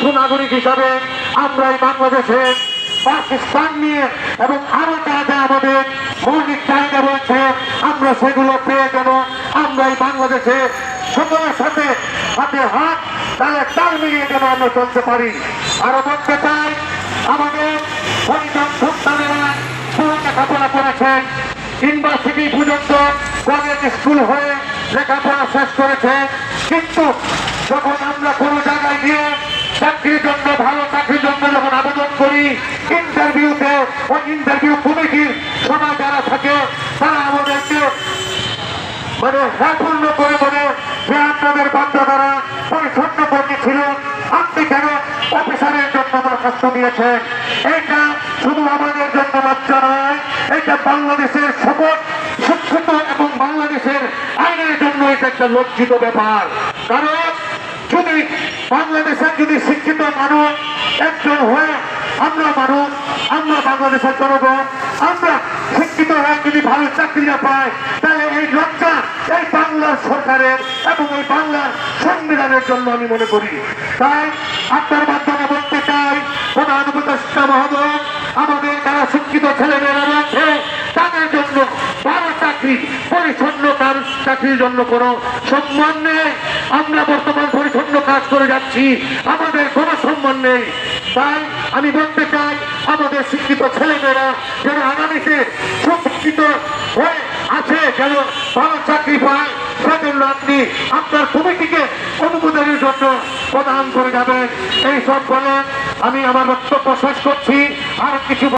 সুনাগরিক হিসাবে আমরা এই বাংলাদেশের পাকিস্তান নিয়ে এবং আরও যা যা আমাদের মৌলিক চাহিদা রয়েছে, আমরা সেগুলো পেয়ে যেন আমরা এই বাংলাদেশে সকলের সাথে হাতে হাত তাহলে তাল মিলিয়ে যেন আমরা চলতে পারি। আরও বলতে চাই, আমাদের লেখাপড়া করেছেন ইউনিভার্সিটি পর্যন্ত কলেজ স্কুল হয়ে লেখাপড়া শেষ করেছে। কিন্তু যখন আমরা কোনো জায়গায় গিয়ে চাকরির জন্য, ভালো চাকরির জন্য যখন আবেদন করি ইন্টারভিউতে ওই ইন্টারভিউ কমিটির সবাই যারা থাকে, তারা আমাদেরকে মানে সাফল্য করে বলে যে আপনাদের বাধ্যতারা পরিচ্ছন্ন কর্মী ছিল। আপনি কেন অফিসারের জন্য দরখাস্ত দিয়েছেন? এটা শুধু আমাদের জন্য লজ্জা নয়, এটা বাংলাদেশের সকল শিক্ষিত এবং বাংলাদেশের আইনের জন্য এটা একটা লজ্জিত ব্যাপার। কারণ যদি বাংলাদেশের যদি শিক্ষিত মানুষ একজন হয়ে আমরা মানুষ, আমরা বাংলাদেশের জনগণ আমরা শিক্ষিত হয়ে যদি ভালো চাকরি না পাই, তাহলে এই লজ্জা এই বাংলার সরকারের এবং এই বাংলার সংবিধানের জন্য আমি মনে করি। তাই আপনার মাধ্যমে বলতে চাই, প্রধান মহোদয়, আমাদের যারা শিক্ষিত ছেলেমেয়েরা রয়েছে, তাদের জন্য ভালো চাকরি, পরিচ্ছন্ন কাজ, চাকরির জন্য কোনো সম্মান নেই। আমরা বর্তমান পরিচ্ছন্ন কাজ করে যাচ্ছি, আমাদের কোনো সম্মান নেই। তাই আমি বলতে চাই, আমাদের শিক্ষিত ছেলেমেয়েরা যারা আগামীতে সুশিক্ষিত হয়ে আছে, যেন ভালো চাকরি পায়, সেজন্য আপনি আপনার কমিটিকে অনুমোদনের জন্য প্রদান করে যাবেন। এই সব বলে আমি আমার বক্তব্য শেষ করছি। আর কিছু